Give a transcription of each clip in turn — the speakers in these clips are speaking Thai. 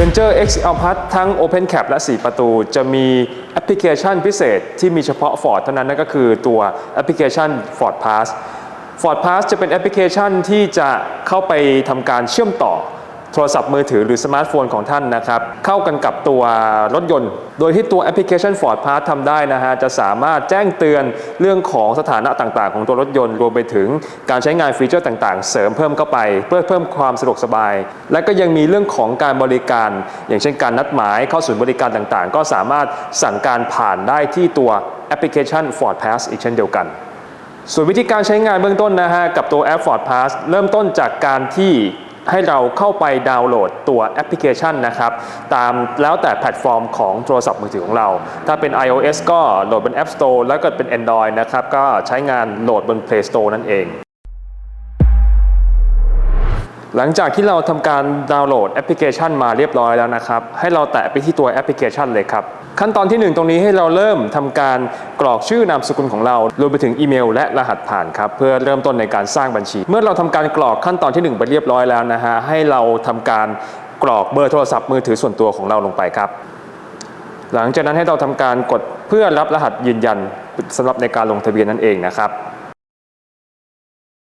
Ranger X Alphard ทั้ง Open Cap และ 4 ประตู จะมีแอปพลิเคชันพิเศษที่มีเฉพาะ Ford เท่านั้นนั่นก็คือตัวแอปพลิเคชัน Ford Pass Ford Pass จะเป็นแอปพลิเคชันที่จะเข้าไปทำการเชื่อมต่อ โทรศัพท์มือถือหรือสมาร์ทโฟนของท่านนะครับ เข้ากันกับตัวรถยนต์ โดยที่ตัวแอปพลิเคชัน Ford Pass ทำได้นะฮะ จะสามารถแจ้งเตือนเรื่องของสถานะต่างๆ ของตัวรถยนต์ รวมไปถึงการใช้งานฟีเจอร์ต่างๆ เสริมเพิ่มเข้าไป เพื่อเพิ่มความสะดวกสบาย และก็ยังมีเรื่องของการบริการ อย่างเช่นการนัดหมายเข้าศูนย์บริการต่างๆ ก็สามารถสั่งการผ่านได้ที่ตัวแอปพลิเคชัน Ford Pass อีกเช่นเดียวกันส่วนวิธีการใช้งานเบื้องต้นนะฮะ กับตัวแอป Ford Pass เริ่มต้นจากการที่ ให้เราเข้าไปดาวน์โหลดตัวแอปพลิเคชันนะครับ ตามแล้วแต่แพลตฟอร์มของโทรศัพท์มือถือของเรา ถ้าเป็น iOS ก็โหลดบน App Store แล้วก็เป็น Android นะครับ ก็ใช้งานโหลดบน Play Store นั่นเอง หลังจากที่เราทำการดาวน์โหลดแอปพลิเคชันมาเรียบร้อยแล้วนะครับ ให้เราแตะไปที่ตัวแอปพลิเคชันเลยครับ ขั้นตอนที่ 1 ตรงนี้ให้เราเริ่มทำการกรอกชื่อนามสกุลของเรารวมไปถึงอีเมล และรหัสผ่านครับเพื่อเริ่มต้นในการสร้างบัญชี เมื่อเราทำการกรอกขั้นตอนที่ 1 ไปเรียบร้อยแล้วนะฮะให้เราทำการกรอกเบอร์โทรศัพท์มือถือส่วนตัวของเราลงไปครับ หลังจากนั้นให้เราทำการกดเพื่อรับรหัสยืนยันสำหรับในการลงทะเบียนนั่นเองนะครับ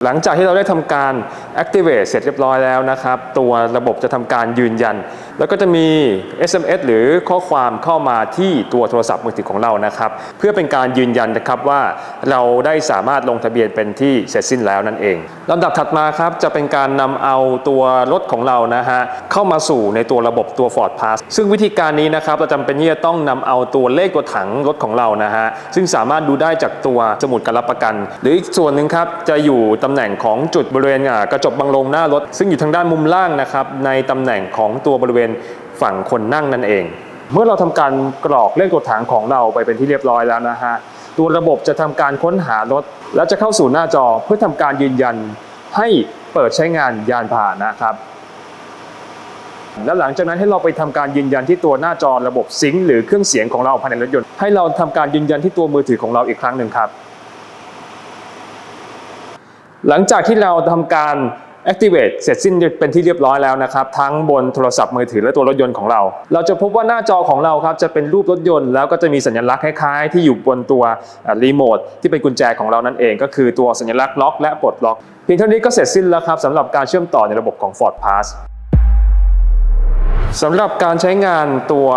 หลังจากที่เราได้ทำการ activate เสร็จเรียบร้อยแล้วนะครับ ตัวระบบจะทำการยืนยัน แล้วก็จะมี SMS หรือข้อความเข้ามาที่ตัวโทรศัพท์มือถือของเรานะครับ เพื่อเป็นการยืนยันนะครับว่าเราได้สามารถลงทะเบียนเป็นที่เสร็จสิ้นแล้วนั่นเองลำดับถัดมาครับจะเป็นการนำเอาตัวรถของเรานะฮะเข้ามาสู่ในตัวระบบตัว Ford Pass ซึ่งวิธีการนี้นะครับเราจำเป็นที่จะต้องนำเอาตัวเลขตัวถังรถของเรานะฮะซึ่งสามารถดูได้จากตัวสมุดการรับประกัน หรืออีกส่วนหนึ่งครับจะอยู่ตำแหน่งของจุดบริเวณอ่ากระจกบังลมหน้ารถ ซึ่งอยู่ทางด้านมุมล่างนะครับในตำแหน่งของตัวบริเวณฝั่งคนนั่งนั่นเอง เมื่อเราทำการกรอกเลขตัวถังของเราไปเป็นที่เรียบร้อยแล้วนะฮะตัวระบบจะทำการค้นหารถ และจะเข้าสู่หน้าจอเพื่อทำการยืนยันให้เปิดใช้งานยานพาหนะครับแล้วหลังจากนั้นให้เราไปทำการยืนยันที่ตัวหน้าจอระบบซิงค์หรือเครื่องเสียงของเราภายในรถยนต์ให้เราทำการยืนยันที่ตัวมือถือของเราอีกครั้งหนึ่งครับ หลังจากที่เราทำการ activate เสร็จสิ้นเป็นที่เรียบร้อยแล้วนะครับ ทั้งบนโทรศัพท์มือถือและตัวรถยนต์ของเรา เราจะพบว่าหน้าจอของเราครับจะเป็นรูปรถยนต์ แล้วก็จะมีสัญลักษณ์คล้ายๆ ที่อยู่บนตัวรีโมทที่เป็นกุญแจของเรานั่นเอง ก็คือตัวสัญลักษณ์ล็อกและปลดล็อกเพียงเท่านี้ก็เสร็จสิ้นแล้วครับสำหรับการเชื่อมต่อในระบบของ Ford Pass สำหรับการใช้งานตัว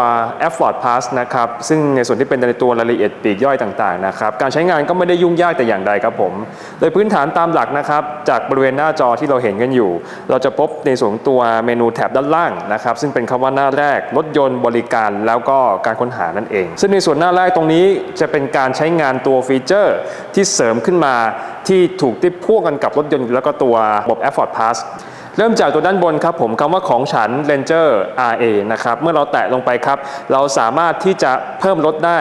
App Ford Pass นะครับ ซึ่งในส่วนที่เป็นในตัวรายละเอียดปลีกย่อยต่างๆนะครับ การใช้งานก็ไม่ได้ยุ่งยากแต่อย่างใดครับผม โดยพื้นฐานตามหลักนะครับ จากบริเวณหน้าจอที่เราเห็นกันอยู่ เราจะพบในส่วนตัวเมนูแถบด้านล่างนะครับ ซึ่งเป็นคำว่าหน้าแรก รถยนต์บริการแล้วก็การค้นหานั่นเอง ซึ่งในส่วนหน้าแรกตรงนี้จะเป็นการใช้งานตัวฟีเจอร์ที่เสริมขึ้นมาที่ถูกติดพ่วงกันกับรถยนต์แล้วก็ตัวระบบ App Ford Pass เริ่มจากตัวด้านบนครับผมคำว่าของฉัน Ranger RA นะครับเมื่อเราแตะลงไปครับ เราสามารถที่จะเพิ่มรถได้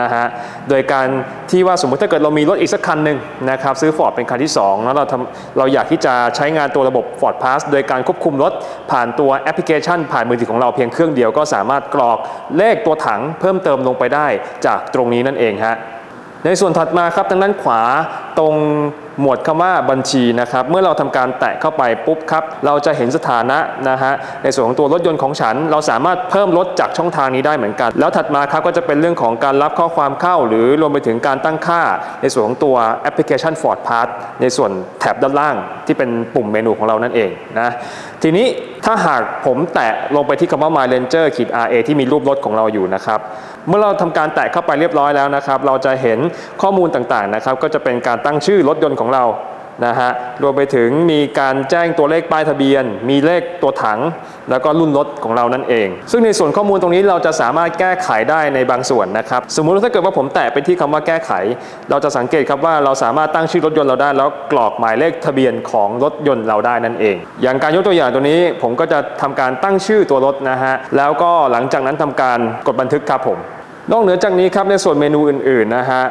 นะฮะโดยการที่ว่าสมมติถ้าเกิดเรามีรถอีกสักคันหนึ่งนะครับซื้อ Ford เป็นคันที่ 2 แล้วเราทำเราอยากที่จะใช้งานตัวระบบ Ford Pass โดยการควบคุมรถผ่านตัวแอปพลิเคชัน ผ่านมือถือของเราเพียงเครื่องเดียวก็สามารถกรอกเลขตัวถังเพิ่มเติมลงไปได้จากตรงนี้นั่นเองฮะในส่วนถัดมาครับทางด้านขวาตรง หมวดคำว่าบัญชีนะครับ เมื่อเราทำการแตะเข้าไปปุ๊บครับ เราจะเห็นสถานะนะฮะ ในส่วนของตัวรถยนต์ของฉัน เราสามารถเพิ่มรถจากช่องทางนี้ได้เหมือนกัน แล้วถัดมาครับก็จะเป็นเรื่องของการรับข้อความเข้า หรือรวมไปถึงการตั้งค่า ในส่วนของตัวแอปพลิเคชัน Ford Pass ในส่วนแถบด้านล่างที่เป็นปุ่มเมนูของเรานั่นเองนะ ทีนี้ถ้าหากผมแตะลงไปที่คำว่า My Ranger ขีด RA ที่มีรูปรถของเราอยู่นะครับ เมื่อเราทำการแตะเข้าไปเรียบร้อยแล้วนะครับ เราจะเห็นข้อมูลต่างๆนะครับ ก็จะเป็นการตั้งชื่อรถยนต์ของเรานะฮะรวมไปถึงมีการแจ้งตัวเลขป้ายทะเบียน มีเลขตัวถัง แล้วก็รุ่นรถของเรานั่นเอง ซึ่งในส่วนข้อมูลตรงนี้เราจะสามารถแก้ไขได้ในบางส่วนนะครับ สมมุติว่าถ้าเกิดว่าผมแตะไปที่คำว่าแก้ไข เราจะสังเกตครับว่าเราสามารถตั้งชื่อรถยนต์เราได้ แล้วกรอกหมายเลขทะเบียนของรถยนต์เราได้นั่นเอง อย่างการยกตัวอย่างตัวนี้ผมก็จะทำการตั้งชื่อตัวรถนะฮะแล้วก็หลังจากนั้นทำการกดบันทึกครับผม นอกเหนือจากนี้ครับในส่วนเมนูอื่นๆนะฮะ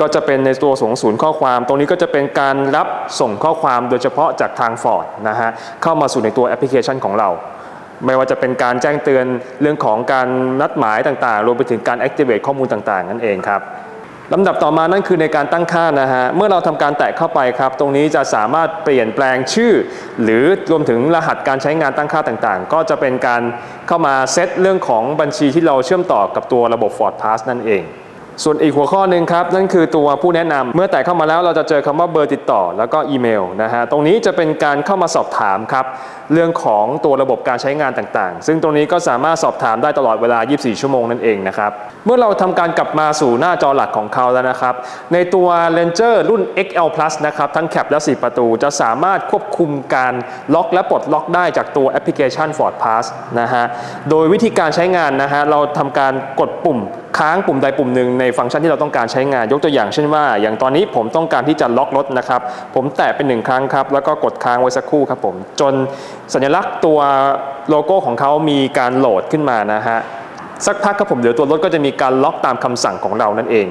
ก็จะเป็นในตัวส่งศูนย์ข้อความ ตรงนี้ก็จะเป็นการรับส่งข้อความโดยเฉพาะจากทางฟอร์ดนะฮะเข้ามาสู่ในตัวแอปพลิเคชันของเรา ไม่ว่าจะเป็นการแจ้งเตือนเรื่องของการนัดหมายต่างๆ รวมไปถึงการ activate ข้อมูลต่างๆ นั่นเองครับ ลำดับต่อมานั่นคือในการตั้งค่านะฮะ เมื่อเราทำการแตะเข้าไปครับ ตรงนี้จะสามารถเปลี่ยนแปลงชื่อ หรือรวมถึงรหัสการใช้งานตั้งค่าต่างๆ ก็จะเป็นการเข้ามาเซตเรื่องของบัญชีที่เราเชื่อมต่อกับตัวระบบ Ford Pass นั่นเอง ส่วนอีกหัวข้อหนึ่งครับ นั่นคือตัวผู้แนะนำเมื่อแตะเข้ามาแล้วเราจะเจอคำว่าเบอร์ติดต่อ แล้วก็อีเมลนะฮะตรงนี้จะเป็นการเข้ามาสอบถามครับ เรื่องของตัวระบบการใช้งานต่างๆ ซึ่งตรงนี้ก็สามารถสอบถามได้ตลอดเวลา 24 ชั่วโมงนั่นเองนะครับ เมื่อเราทำการกลับมาสู่หน้าจอหลักของเขาแล้วนะครับ ในตัว Ranger รุ่น XL Plus นะครับทั้งแคปและ 4 ประตู จะสามารถควบคุมการล็อกและปลดล็อกได้จากตัวแอปพลิเคชัน Ford Pass นะฮะโดยวิธีการใช้งานนะฮะเราทำการกดปุ่มค้างปุ่มใดปุ่มหนึ่งในฟังก์ชันที่เราต้องการใช้งานยกตัวอย่างเช่นว่า อย่างตอนนี้ผมต้องการที่จะล็อกรถนะครับ ผมแตะเป็นหนึ่งครั้งครับ แล้วก็กดค้างไว้สักครู่ครับผมจนสัญลักษณ์ตัวโลโก้ของเขามีการโหลดขึ้นมานะฮะสักพักครับผมเดี๋ยวตัวรถก็จะมีการล็อกตามคำสั่งของเรานั่นเอง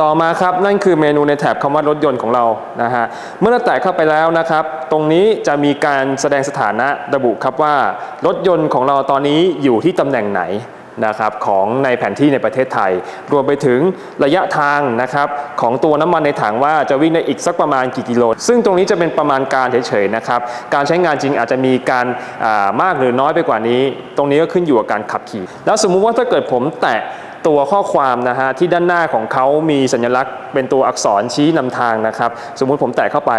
ต่อมาครับนั่นคือเมนูในแถบคำว่ารถยนต์ของเรานะฮะเมื่อเราแตะเข้าไปแล้วนะครับ ตรงนี้จะมีการแสดงสถานะระบุครับว่า รถยนต์ของเราตอนนี้อยู่ที่ตำแหน่งไหน นะครับของในแผนที่ในประเทศไทย รวมไปถึงระยะทางนะครับของตัวน้ำมันในถังว่าจะวิ่งได้อีกสักประมาณกี่กิโล ซึ่งตรงนี้จะเป็นประมาณการเฉยๆนะครับการใช้งานจริงอาจจะมีการามากหรือน้อยไปกว่านี้ ตรงนี้ก็ขึ้นอยู่กับการขับขี่ แล้วสมมุติว่าถ้าเกิดผมแตะ ตัวข้อความนะฮะที่ด้านหน้าของเขามีสัญลักษณ์ เป็นตัวอักษรชี้นำทางนะครับ สมมุติผมแตะเข้าไป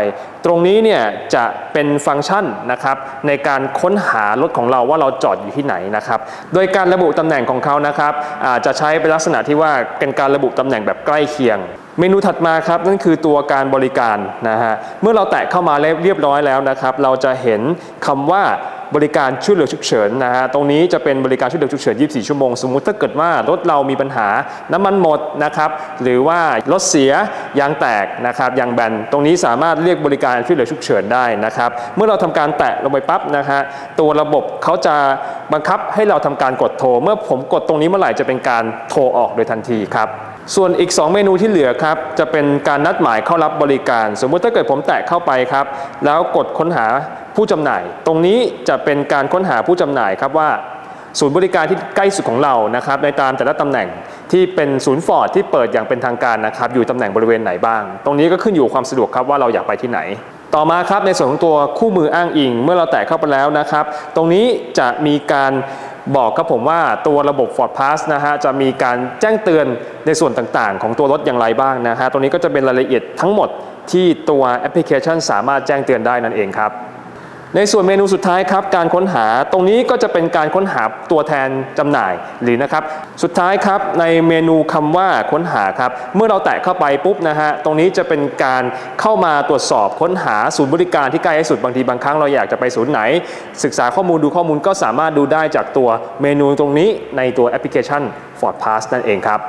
ตรงนี้เนี่ยจะเป็นฟังก์ชันนะครับในการค้นหารถของเราว่าเราจอดอยู่ที่ไหนนะครับ โดยการระบุตำแหน่งของเขานะครับอาจจะใช้เป็นลักษณะที่ว่าเป็นการระบุตำแหน่งแบบใกล้เคียงเมนูถัดมาครับนั่นคือตัวการบริการนะฮะเมื่อเราแตะเข้ามาเรียบร้อยแล้วนะครับ เราจะเห็นคำว่า บริการช่วยเหลือฉุกเฉินนะฮะตรงนี้จะเป็นบริการช่วยเหลือฉุกเฉิน 24 ชั่วโมง สมมุติถ้าเกิดว่ารถเรามีปัญหาน้ำมันหมดนะครับหรือว่ารถเสียยางแตกนะครับยางแบนตรงนี้สามารถเรียกบริการช่วยเหลือฉุกเฉินได้นะครับเมื่อเราทำการแตะลงไปปั๊บนะฮะตัวระบบเขาจะบังคับให้เราทำการกดโทร เมื่อผมกดตรงนี้เมื่อไหร่จะเป็นการโทรออกโดยทันทีครับ ส่วนอีก 2 เมนูที่เหลือครับ จะเป็นการนัดหมายเข้ารับบริการ สมมุติถ้าเกิดผมแตะเข้าไปครับ แล้วกดค้นหาผู้จำหน่าย ตรงนี้จะเป็นการค้นหาผู้จำหน่ายครับว่า ศูนย์บริการที่ใกล้สุดของเรานะครับในตามแต่ละตำแหน่งที่เป็นศูนย์ฟอร์ดที่เปิดอย่างเป็นทางการนะครับอยู่ตำแหน่งบริเวณไหนบ้าง ตรงนี้ก็ขึ้นอยู่ความสะดวกครับว่าเราอยากไปที่ไหนต่อมาครับในส่วนของตัวคู่มืออ้างอิง เมื่อเราแตะเข้าไปแล้วนะครับ ตรงนี้จะมีการ บอกกับผมว่าตัวระบบ Ford Pass นะฮะจะมีการแจ้งเตือนในส่วนต่างๆ ของตัวรถอย่างไรบ้างนะฮะตรงนี้ก็จะเป็นรายละเอียดทั้งหมดที่ตัวแอปพลิเคชันสามารถแจ้งเตือนได้นั่นเองครับ ในส่วนเมนูสุดท้ายครับการค้นหาตรงนี้ก็จะเป็นการค้นหาตัวแทนจำหน่ายหรือนะครับ สุดท้ายครับในเมนูคำว่าค้นหาครับเมื่อเราแตะเข้าไปปุ๊บนะฮะตรงนี้จะเป็นการเข้ามาตรวจสอบค้นหาศูนย์บริการที่ใกล้ที่สุดบางทีบางครั้งเราอยากจะไปศูนย์ไหน ศึกษาข้อมูลดูข้อมูลก็สามารถดูได้จากตัวเมนูตรงนี้ในตัวแอปพลิเคชัน Ford Pass นั่นเองครับ